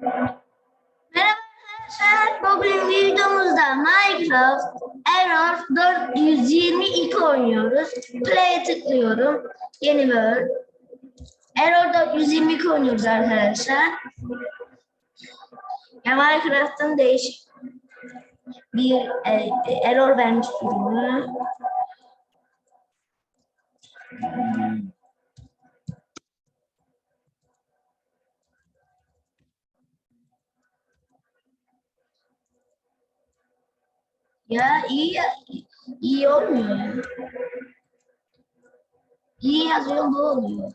Merhaba arkadaşlar. Bugün videomuzda Minecraft Error 422 oynuyoruz. Play'e tıklıyorum. Yeni World. Error 422 oynuyoruz arkadaşlar. Ya Minecraft'ın değişik bir e, e, error vermiş durumu. Ya iyi iyi olmuyor. İyi yazıyor bu oluyor.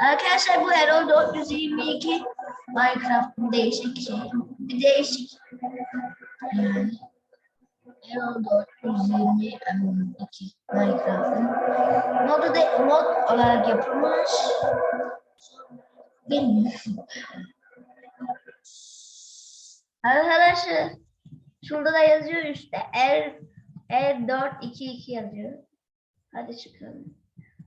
Arkadaşlar bu Error 422 Minecraft'ın değişik şey. Bir değişik. Yani. Error 422 Minecraft'ın. Modu da mod olarak yapılmış. Arkadaşlar şurada da yazıyor işte R R422 yazıyor. Hadi çıkalım.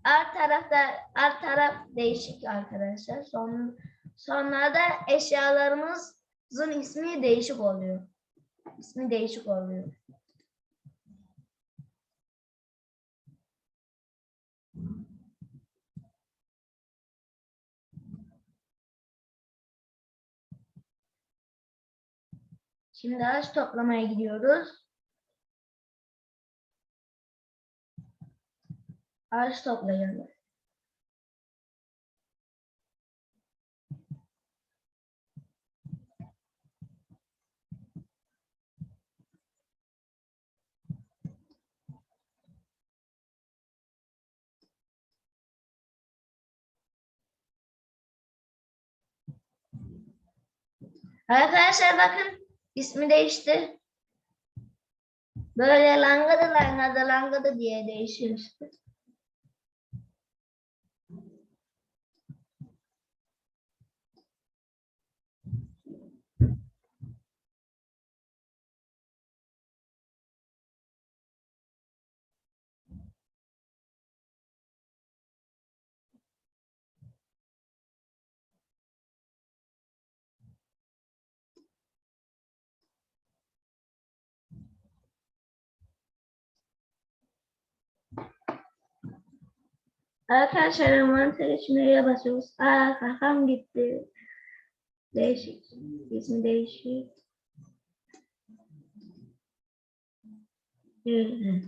Alt tarafta alt taraf değişik arkadaşlar. Son sonra da eşyalarımızın ismi değişik oluyor. İsmi değişik oluyor. Şimdi ağaç toplamaya gidiyoruz. Ağaç toplayalım. Arkadaşlar bakın ismi değişti. Böyle langadı langadı langadı diye değişiyor Arkadaşlar envanter içmeye basıyoruz. Aa kafam gitti. Değişik. İsmi değişik. Evet.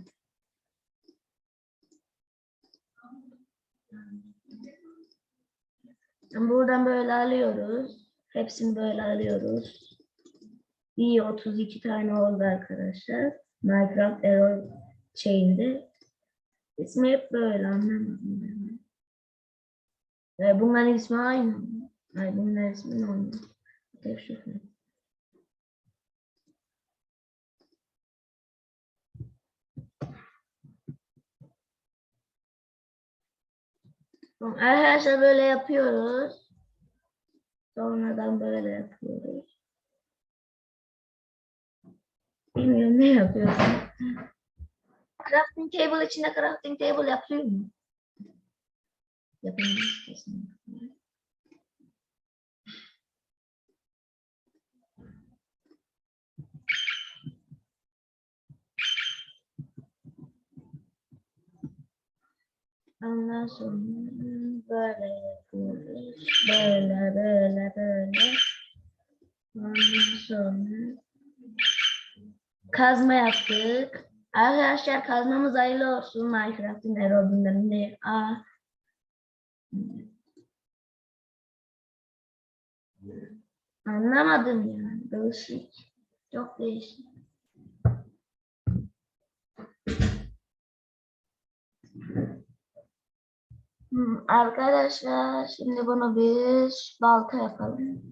Buradan böyle alıyoruz. Hepsini böyle alıyoruz. İyi 32 tane oldu arkadaşlar. Minecraft Error şeyinde. İsmi hep böyle anlamadım ben. E, bunların ismi aynı. Hayır bunların ismi aynı. Tek şu. Arkadaşlar böyle yapıyoruz. Sonradan böyle yapıyoruz. Bilmiyorum ne yapıyoruz. Crafting table içinde crafting table yapıyor mu? Yapılmış kesinlikle. Ondan sonra böyle yapıyoruz. Böyle böyle böyle. Ondan sonra kazma yaptık. Arkadaşlar kazmamız hayırlı olsun. Minecraft'ın günlerinde. Aa. Anlamadım yani. Değişik. Çok değişik. Hmm, Arkadaşlar şimdi bunu bir balta yapalım.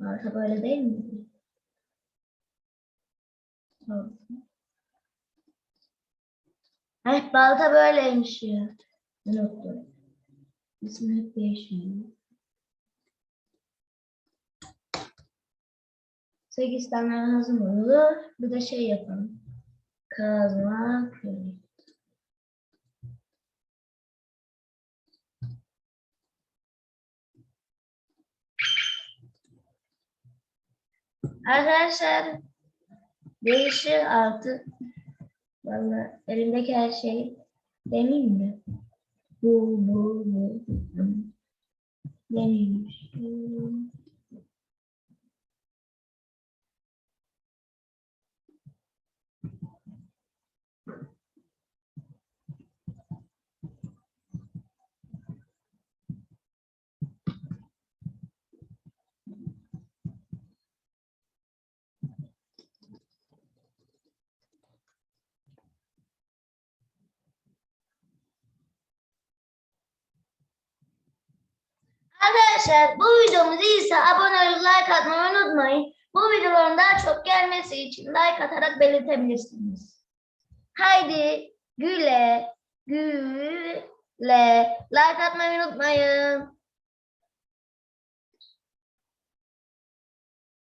Balta böyle değil mi? Evet. Heh, balta böyleymiş ya. Unuttum. İsmi hep değişiyor. 8 tane lazım olur. Bir de şey yapalım. Kazma kürek. Arkadaşlar değişir artık. Vallahi elimdeki her şey demeyeyim mi? Bu, bu, bu. Demeyeyim. Arkadaşlar bu videomuz iyiyse abone olup like atmayı unutmayın. Bu videoların daha çok gelmesi için like atarak belirtebilirsiniz. Haydi güle güle like atmayı unutmayın.